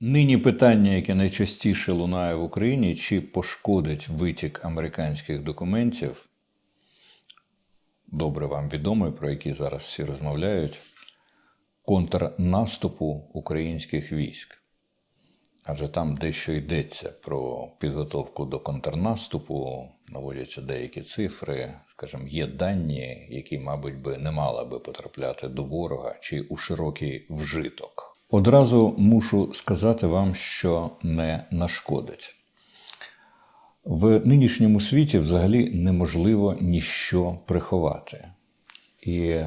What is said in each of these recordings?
Нині питання, яке найчастіше лунає в Україні, чи пошкодить витік американських документів, добре вам відомо, про які зараз всі розмовляють, контрнаступу українських військ. Адже там дещо йдеться про підготовку до контрнаступу, наводяться деякі цифри, скажімо, є дані, які, мабуть, би не мали би потрапляти до ворога чи у широкий вжиток. Одразу мушу сказати вам, що не нашкодить. В нинішньому світі взагалі неможливо ніщо приховати. І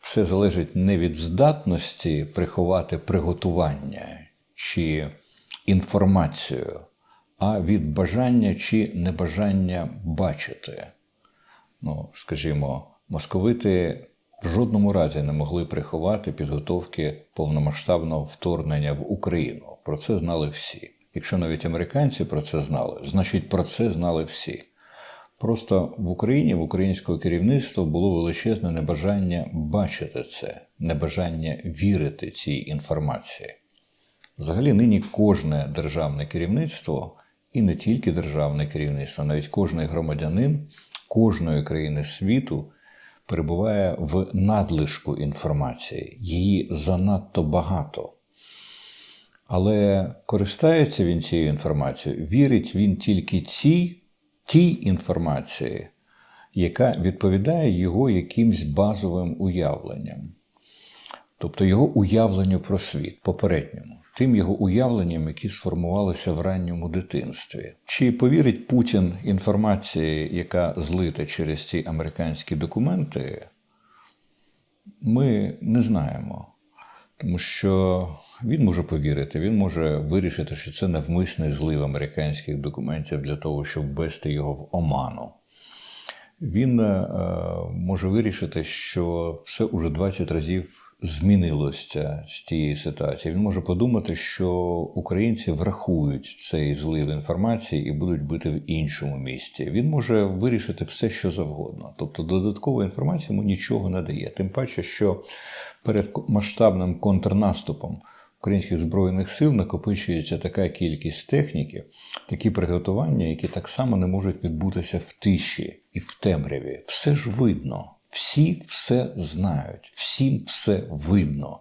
все залежить не від здатності приховати приготування чи інформацію, а від бажання чи небажання бачити. Ну, скажімо, московити в жодному разі не могли приховати підготовки повномасштабного вторгнення в Україну. Про це знали всі. Якщо навіть американці про це знали, значить про це знали всі. Просто в Україні, в українського керівництва було величезне небажання бачити це, небажання вірити цій інформації. Взагалі, нині кожне державне керівництво, і не тільки державне керівництво, навіть кожний громадянин кожної країни світу перебуває в надлишку інформації, її занадто багато. Але користається він цією інформацією, вірить він тільки цій, тій інформації, яка відповідає його якимсь базовим уявленням, тобто його уявленню про світ попередньому, тим його уявленням, які сформувалися в ранньому дитинстві. Чи повірить Путін інформації, яка злита через ці американські документи, ми не знаємо. Тому що він може повірити, він може вирішити, що це навмисний злив американських документів для того, щоб ввести його в оману. Він е, може вирішити, що все уже 20 разів змінилося з тієї ситуації. Він може подумати, що українці врахують цей злив інформації і будуть бити в іншому місці. Він може вирішити все, що завгодно. Тобто додаткова інформація йому нічого не дає. Тим паче, що перед масштабним контрнаступом українських збройних сил накопичується така кількість техніки, такі приготування, які так само не можуть відбутися в тиші і в темряві. Все ж видно. Всі все знають, всім все видно.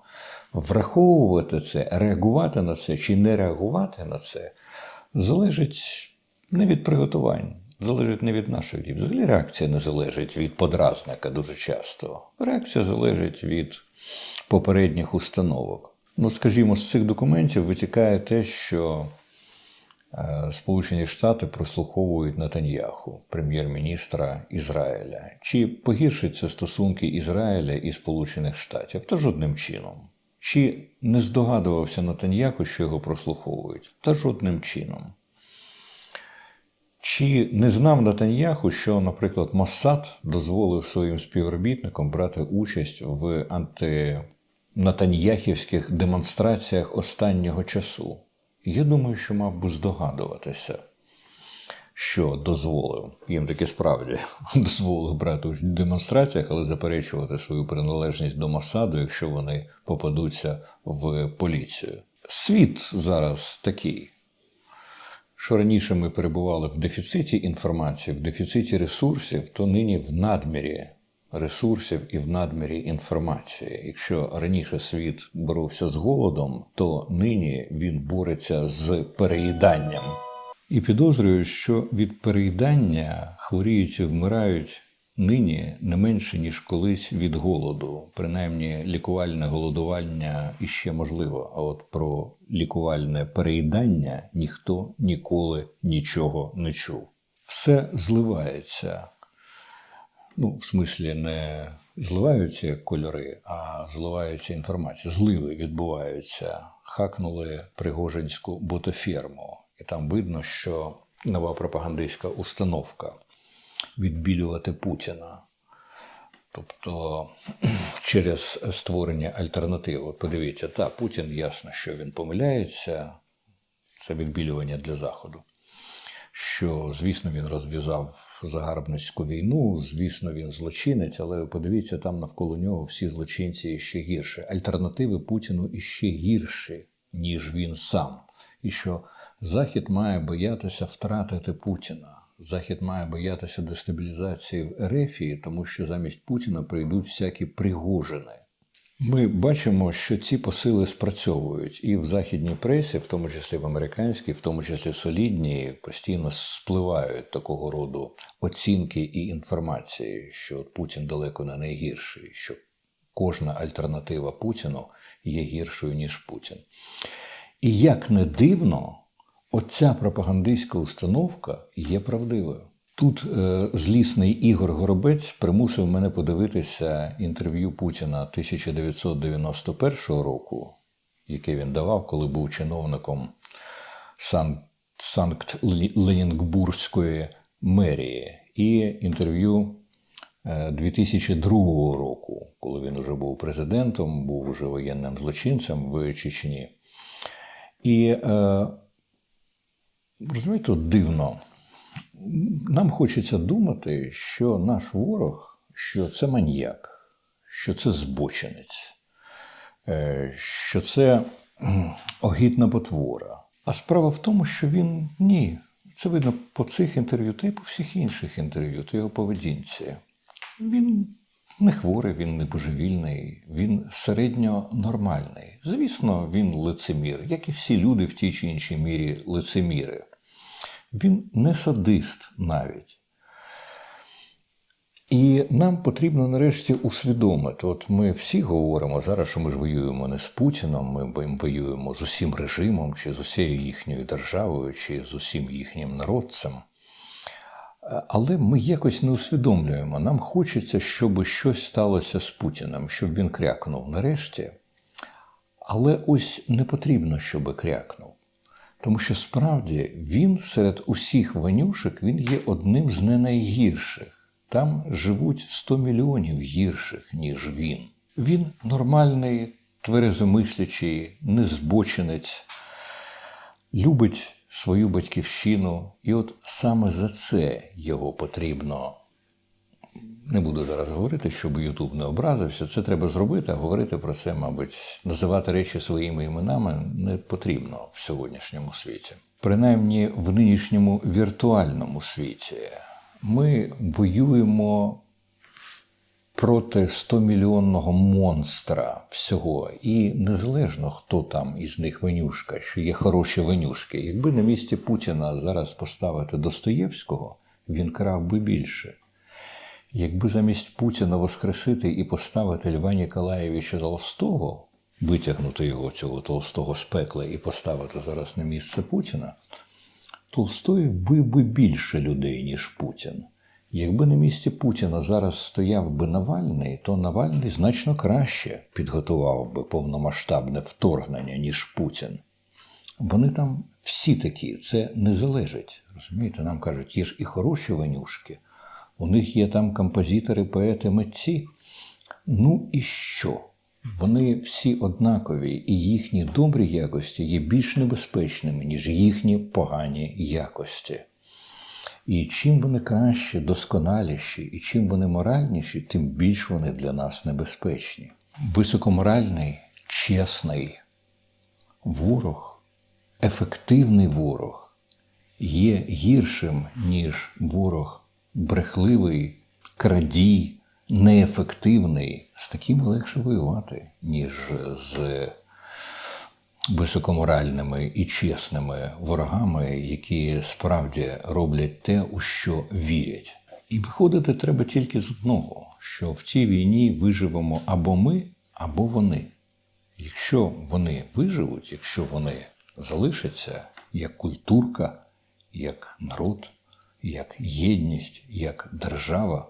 Враховувати це, реагувати на це чи не реагувати на це залежить не від приготувань, залежить не від наших дій. Взагалі реакція не залежить від подразника дуже часто. Реакція залежить від попередніх установок. Ну, скажімо, з цих документів витікає те, що Сполучені Штати прослуховують Натаньяху, прем'єр-міністра Ізраїля. Чи погіршить це стосунки Ізраїля і Сполучених Штатів? Та жодним чином. Чи не здогадувався Натаньяху, що його прослуховують? Та жодним чином. Чи не знав Натаньяху, що, наприклад, Моссад дозволив своїм співробітникам брати участь в антинатаньяхівських демонстраціях останнього часу? Я думаю, що мав би здогадуватися, що дозволив. Їм таки справді дозволив брати участь в демонстраціях, але заперечувати свою приналежність до Мосаду, якщо вони попадуться в поліцію. Світ зараз такий що раніше ми перебували в дефіциті інформації, в дефіциті ресурсів, то нині в надмірі ресурсів і в надмірі інформації. Якщо раніше світ боровся з голодом, то нині він бореться з переїданням. І підозрюю, що від переїдання хворіють і вмирають нині не менше, ніж колись від голоду. Принаймні, лікувальне голодування іще можливо. А от про лікувальне переїдання ніхто ніколи нічого не чув. Все зливається. Ну, в смислі, не зливаються кольори, а зливається інформація. Зливи відбуваються. Хакнули Пригожинську ботоферму. І там видно, що нова пропагандистська установка відбілювати Путіна. Тобто через створення альтернативи. Подивіться, та Путін ясно, що він помиляється, це відбілювання для Заходу. Що, звісно, він розв'язав загарбницьку війну, звісно, він злочинець, але подивіться, там навколо нього всі злочинці ще гірше. Альтернативи Путіну іще гірші, ніж він сам, і що Захід має боятися втратити Путіна. Захід має боятися дестабілізації в Ерефії, тому що замість Путіна прийдуть всякі пригожини. Ми бачимо, що ці посили спрацьовують і в західній пресі, в тому числі в американській, в тому числі солідній, постійно спливають такого роду оцінки і інформації, що Путін далеко не найгірший, що кожна альтернатива Путіну є гіршою ніж Путін. І як не дивно, оця пропагандистська установка є правдивою. Тут е, злісний Ігор Горобець примусив мене подивитися інтерв'ю Путіна 1991 року, яке він давав, коли був чиновником Сан- Санкт-Ленінгбурзької мерії, і інтерв'ю е, 2002 року, коли він вже був президентом, був уже воєнним злочинцем в Чечні. І е, розумієте, дивно. Нам хочеться думати, що наш ворог, що це маньяк, що це збочинець, е, що це кхм, огидна потвора. А справа в тому, що він ні. Це видно по цих інтерв'ю та й по всіх інших інтерв'ю, та його поведінці. Він не хворий, він не божевільний, він середньо нормальний. Звісно, він лицемір, як і всі люди в тій чи іншій мірі лицеміри. Він не садист навіть. І нам потрібно нарешті усвідомити. От ми всі говоримо зараз, що ми ж воюємо не з Путіном, ми воюємо з усім режимом, чи з усією їхньою державою, чи з усім їхнім народцем. Але ми якось не усвідомлюємо. Нам хочеться, щоб щось сталося з Путіним, щоб він крякнув нарешті. Але ось не потрібно, щоб крякнув. Тому що справді він серед усіх ванюшек він є одним з не найгірших. Там живуть 100 мільйонів гірших, ніж він. Він нормальний, тверезомислячий, незбочинець, любить свою батьківщину, і от саме за це його потрібно. Не буду зараз говорити, щоб Ютуб не образився. Це треба зробити, а говорити про це, мабуть, називати речі своїми іменами не потрібно в сьогоднішньому світі. Принаймні в нинішньому віртуальному світі ми воюємо проти 100-мільйонного монстра всього. І незалежно, хто там із них винюшка, що є хороші винюшки. Якби на місці Путіна зараз поставити Достоєвського, він крав би більше. Якби замість Путіна воскресити і поставити Льва Ніколаєвича Толстого, витягнути його цього Толстого з пекла і поставити зараз на місце Путіна, Толстой вбив би більше людей, ніж Путін. Якби на місці Путіна зараз стояв би Навальний, то Навальний значно краще підготував би повномасштабне вторгнення, ніж Путін. Вони там всі такі, це не залежить. Розумієте, нам кажуть, є ж і хороші ванюшки, у них є там композитори, поети, митці. Ну і що? Вони всі однакові, і їхні добрі якості є більш небезпечними, ніж їхні погані якості. І чим вони краще, досконаліші, і чим вони моральніші, тим більш вони для нас небезпечні. Високоморальний, чесний ворог, ефективний ворог є гіршим, ніж ворог брехливий, крадій, неефективний. З таким легше воювати, ніж з високоморальними і чесними ворогами, які справді роблять те, у що вірять. І виходити треба тільки з одного: що в цій війні виживемо або ми, або вони. Якщо вони виживуть, якщо вони залишаться як культурка, як народ, як єдність, як держава,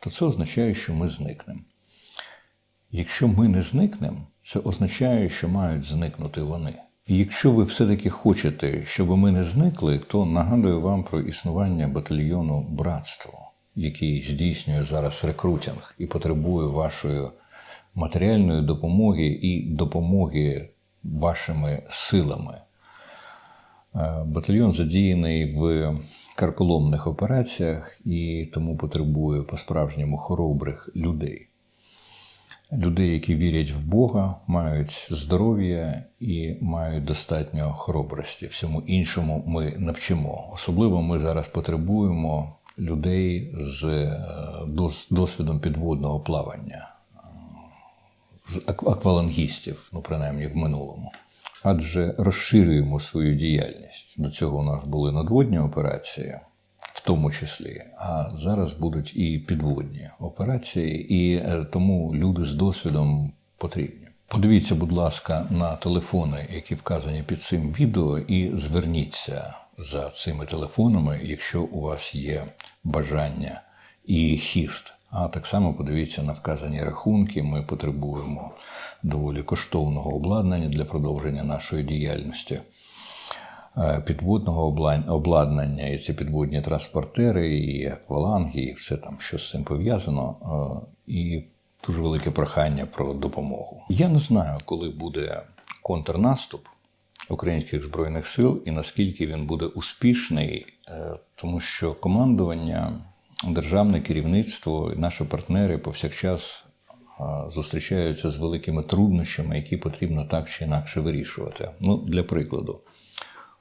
то це означає, що ми зникнемо. Якщо ми не зникнемо, це означає, що мають зникнути вони. І якщо ви все-таки хочете, щоб ми не зникли, то нагадую вам про існування батальйону братство, який здійснює зараз рекрутинг і потребує вашої матеріальної допомоги і допомоги вашими силами. Е, Батальйон задіяний в карколомних операціях і тому потребує по-справжньому хоробрих людей. людей, які вірять в Бога, мають здоров'я і мають достатньо хоробрості. Всьому іншому ми навчимо. Особливо ми зараз потребуємо людей з е, досвідом підводного плавання, з ак- аквалангістів, ну принаймні в минулому. Адже розширюємо свою діяльність. До цього у нас були надводні операції, в тому числі, а зараз будуть і підводні операції, і е, тому люди з досвідом потрібні. Подивіться, будь ласка, на телефони, які вказані під цим відео, і зверніться за цими телефонами, якщо у вас є бажання і хіст. А так само подивіться на вказані рахунки. Ми потребуємо доволі коштовного обладнання для продовження нашої діяльності е, підводного обла- обладнання, і ці підводні транспортери, і акваланги, і все там, що з цим пов'язано, е, і дуже велике прохання про допомогу. Я не знаю, коли буде контрнаступ українських збройних сил і наскільки він буде успішний, е, тому що командування, державне керівництво і наші партнери повсякчас зустрічаються з великими труднощами, які потрібно так чи інакше вирішувати. Ну, для прикладу,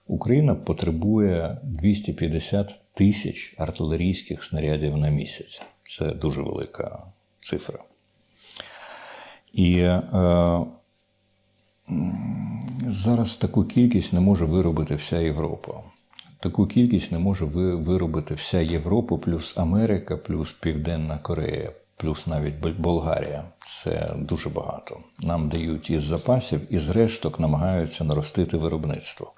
Україна потребує 250 тисяч артилерійських снарядів на місяць. Це дуже велика цифра. І е, зараз таку кількість не може виробити вся Європа. Таку кількість не може виробити вся Європа, плюс Америка, плюс Південна Корея, плюс навіть Болгарія. Це дуже багато. Нам дають із запасів, із решток намагаються наростити виробництво.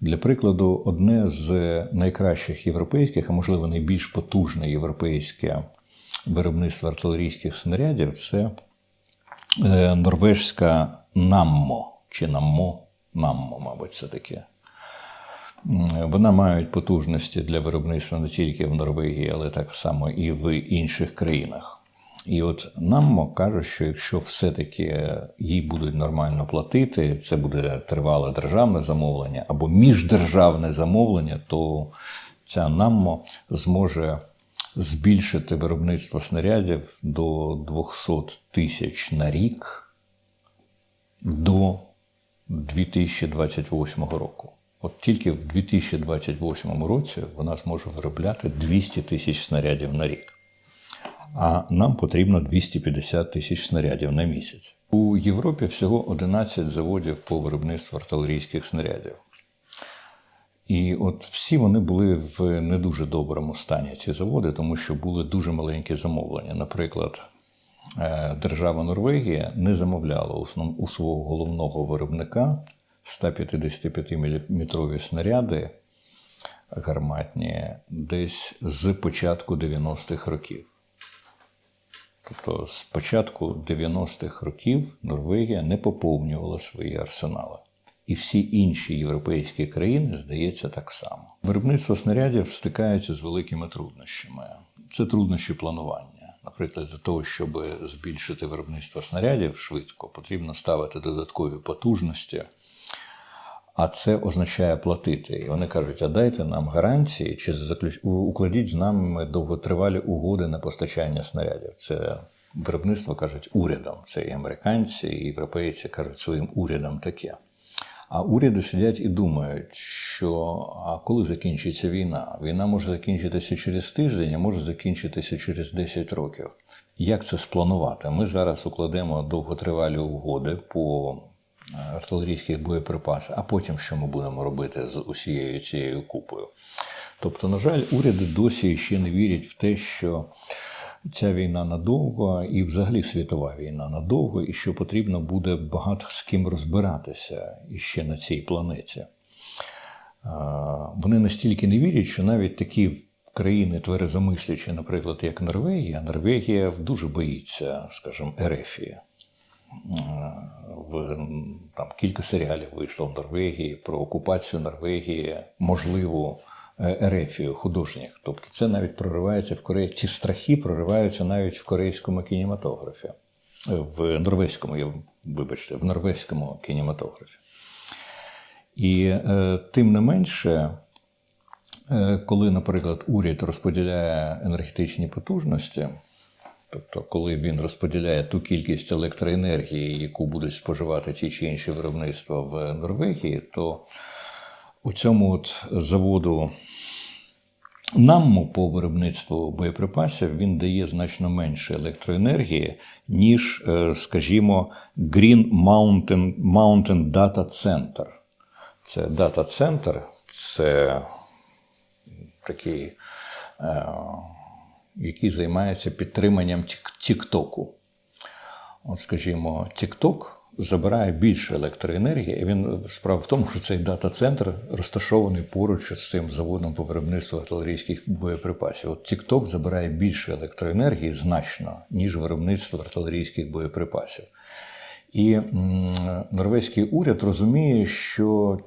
Для прикладу, одне з найкращих європейських, а можливо найбільш потужне європейське виробництво артилерійських снарядів це е, норвежська Наммо чи Наммо, Наммо, мабуть, це таке. Вона мають потужності для виробництва не тільки в Норвегії, але так само і в інших країнах. І от Наммо каже, що якщо все-таки їй будуть нормально платити, це буде тривале державне замовлення або міждержавне замовлення, то ця Наммо зможе збільшити виробництво снарядів до 200 тисяч на рік до 2028 року. От тільки в 2028 році вона зможе виробляти 200 тисяч снарядів на рік. А нам потрібно 250 тисяч снарядів на місяць. У Європі всього 11 заводів по виробництву артилерійських снарядів. І от всі вони були в не дуже доброму стані, ці заводи, тому що були дуже маленькі замовлення. Наприклад, е, держава Норвегія не замовляла у свого головного виробника 155-мм снаряди гарматні десь з початку 90-х років. Тобто з початку 90-х років Норвегія не поповнювала свої арсенали. І всі інші європейські країни, здається, так само. Виробництво снарядів стикається з великими труднощами. Це труднощі планування. Наприклад, для того, щоб збільшити виробництво снарядів швидко, потрібно ставити додаткові потужності, а це означає платити. І вони кажуть: а дайте нам гарантії, чи заключ... укладіть з нами довготривалі угоди на постачання снарядів. Це виробництво кажуть урядом. Це і американці, і європейці кажуть своїм урядам таке. А уряди сидять і думають, що а коли закінчиться війна? Війна може закінчитися через тиждень, а може закінчитися через 10 років. Як це спланувати? Ми зараз укладемо довготривалі угоди по артилерійських боєприпасах, а потім що ми будемо робити з усією цією купою? Тобто, на жаль, уряди досі ще не вірять в те, що ця війна надовго і взагалі світова війна надовго, і що потрібно буде багато з ким розбиратися іще на цій планеті. Вони настільки не вірять, що навіть такі країни тверезомислячі, наприклад, як Норвегія, Норвегія дуже боїться, скажімо, Ерефії. В там кілька серіалів вийшло в Норвегії про окупацію Норвегії, можливу е, Ерефію художніх. Тобто це навіть проривається в Кореї. Ці страхи прориваються навіть в корейському кінематографі, Е, в норвезькому, я вибачте, в норвезькому кінематографі. І е, тим не менше, е, коли, наприклад, уряд розподіляє енергетичні потужності Тобто, коли він розподіляє ту кількість електроенергії, яку будуть споживати ті чи інші виробництва в Норвегії, то у цьому от заводу НАММО по виробництву боєприпасів він дає значно менше електроенергії, ніж, е, скажімо, Green Mountain, Mountain Data Center. Це дата центр, це такий, е, який займається підтриманням Тіктоку. От, скажімо, TikTok забирає більше електроенергії, і він справа в тому, що цей дата-центр розташований поруч з цим заводом по виробництву артилерійських боєприпасів. От TikTok забирає більше електроенергії значно, ніж виробництво артилерійських боєприпасів. І норвезький уряд розуміє, що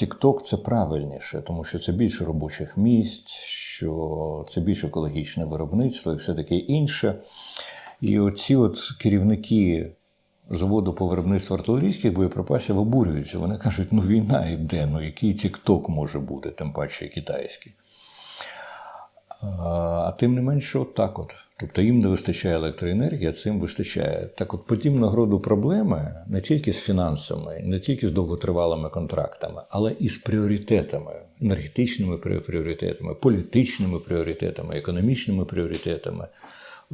TikTok – це правильніше, тому що це більше робочих місць, що це більш екологічне виробництво і все таке інше. І оці от керівники заводу по виробництву артилерійських боєприпасів обурюються. Вони кажуть, ну війна йде, ну який тік-ток може бути, тим паче китайський. А тим не менше, от так от. Тобто їм не вистачає електроенергії, а цим вистачає. Так от подібного роду проблеми не тільки з фінансами, не тільки з довготривалими контрактами, але і з пріоритетами, енергетичними пріоритетами, політичними пріоритетами, економічними пріоритетами.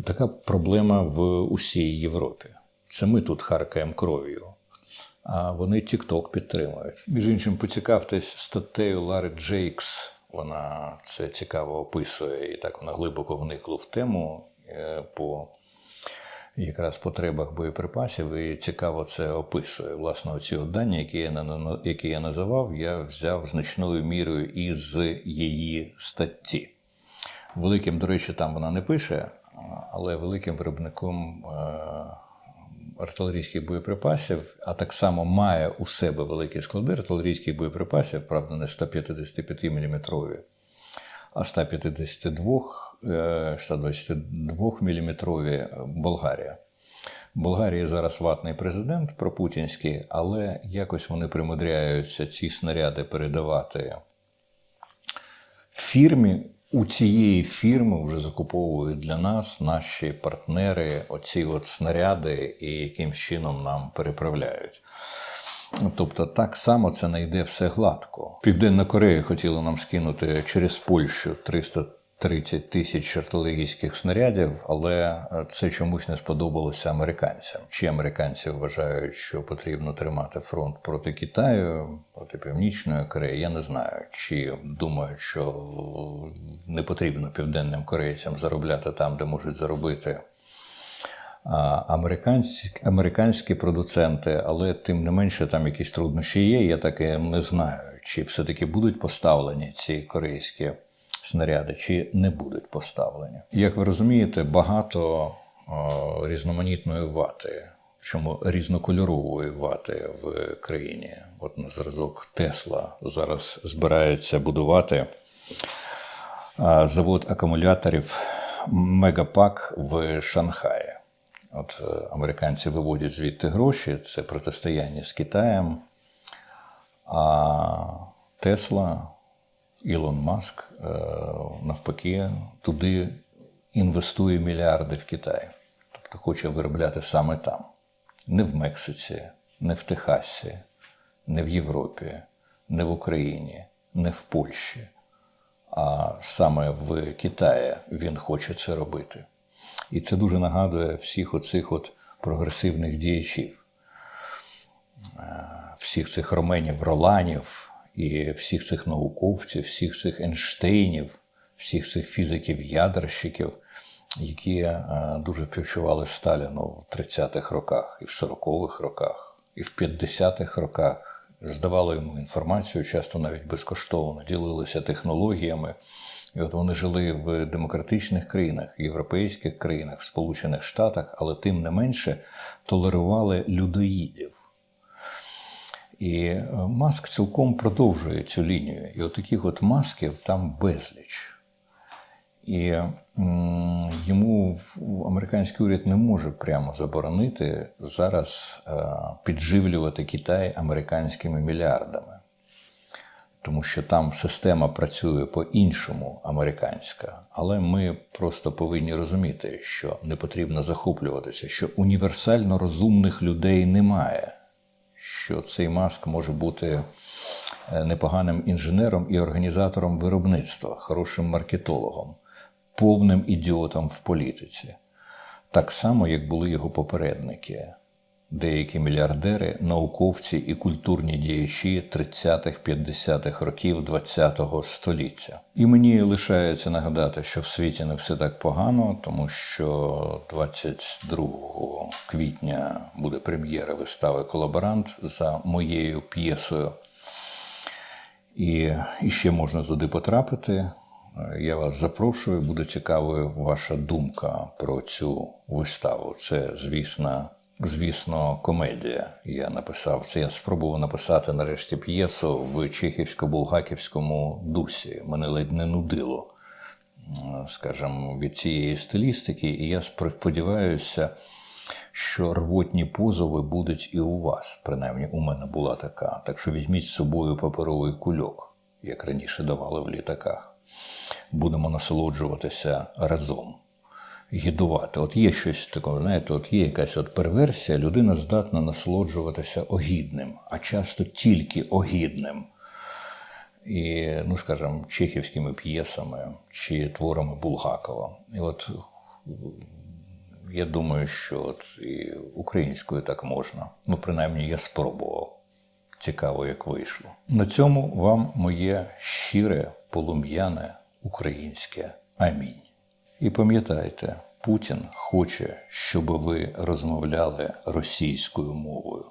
Така проблема в усій Європі. Це ми тут харкаємо кров'ю, а вони TikTok підтримують. Між іншим, поцікавтесь статтею Лари Джейкс. Вона це цікаво описує і так вона глибоко вникла в тему е, по якраз потребах боєприпасів, і цікаво це описує. Власне, оці дані, які я, які я називав, я взяв значною мірою із її статті. Великим, до речі, там вона не пише, але великим виробником е, артилерійських боєприпасів, а так само має у себе великі склади артилерійських боєприпасів, правда, не 155 мм, а 152, е, 122 мм Болгарія. В Болгарії зараз ватний президент пропутінський, але якось вони примудряються ці снаряди передавати фірмі. У цієї фірми вже закуповують для нас наші партнери оці от снаряди і яким чином нам переправляють. Тобто так само це не йде все гладко. Південна Корея хотіла нам скинути через Польщу 330 тисяч артилерійських снарядів, але це чомусь не сподобалося американцям. Чи американці вважають, що потрібно тримати фронт проти Китаю, проти Північної Кореї? Я не знаю. Чи думають, що не потрібно південним корейцям заробляти там, де можуть заробити американські, американські продуценти, але тим не менше там якісь труднощі є. Я таки не знаю, чи все-таки будуть поставлені ці корейські снаряди, чи не будуть поставлені. Як ви розумієте, багато о, різноманітної вати, чому різнокольорової вати в країні. От на зразок Тесла зараз збирається будувати завод акумуляторів Мегапак в Шанхаї. От е, американці виводять звідти гроші, це протистояння з Китаєм. А Тесла, Ілон Маск, е, навпаки, туди інвестує мільярди в Китай. Тобто хоче виробляти саме там. Не в Мексиці, не в Техасі, не в Європі, не в Україні, не в Польщі. А саме в Китаї він хоче це робити. І це дуже нагадує всіх оцих от прогресивних діячів, Е, всіх цих роменів Роланів і всіх цих науковців, всіх цих Ейнштейнів, всіх цих фізиків-ядерщиків, які е, дуже співчували Сталіну в 30-х роках, і в 40-х роках, і в 50-х роках. Здавали йому інформацію, часто навіть безкоштовно, ділилися технологіями. І от вони жили в демократичних країнах, європейських країнах, Сполучених Штатах, але тим не менше толерували людоїдів. І е, Маск цілком продовжує цю лінію. І от от масків там безліч. І йому американський уряд не може прямо заборонити зараз е, підживлювати Китай американськими мільярдами. тому що там система працює по-іншому американська. Але ми просто повинні розуміти, що не потрібно захоплюватися, що універсально розумних людей немає, що цей маск може бути е, непоганим інженером і організатором виробництва, хорошим маркетологом, повним ідіотом в політиці. Так само, як були його попередники, деякі мільярдери, науковці і культурні діячі 30-х-50-х років ХХ століття. І мені лишається нагадати, що в світі не все так погано, тому що 22 квітня буде прем'єра вистави Колаборант за моєю п'єсою. І, і ще можна туди потрапити. Я вас запрошую, буде цікавою ваша думка про цю виставу. Це, звісно, звісно, комедія. Я написав це. Я спробував написати нарешті п'єсу в чехівсько-булгаківському дусі. Мене ледь не нудило, скажімо, від цієї стилістики, і я сподіваюся, що рвотні позови будуть і у вас. Принаймні, у мене була така. Так що візьміть з собою паперовий кульок, як раніше давали в літаках. Будемо насолоджуватися разом, гідувати. От є щось таке, знаєте, от є якась от перверсія, людина здатна насолоджуватися огідним, а часто тільки огідним. І, ну, скажімо, чехівськими п'єсами чи творами Булгакова. І от я думаю, що от і українською так можна. Ну, принаймні, я спробував. Цікаво, як вийшло. На цьому вам моє щире, полум'яне українське амінь. І пам'ятайте, Путін хоче, щоб ви розмовляли російською мовою.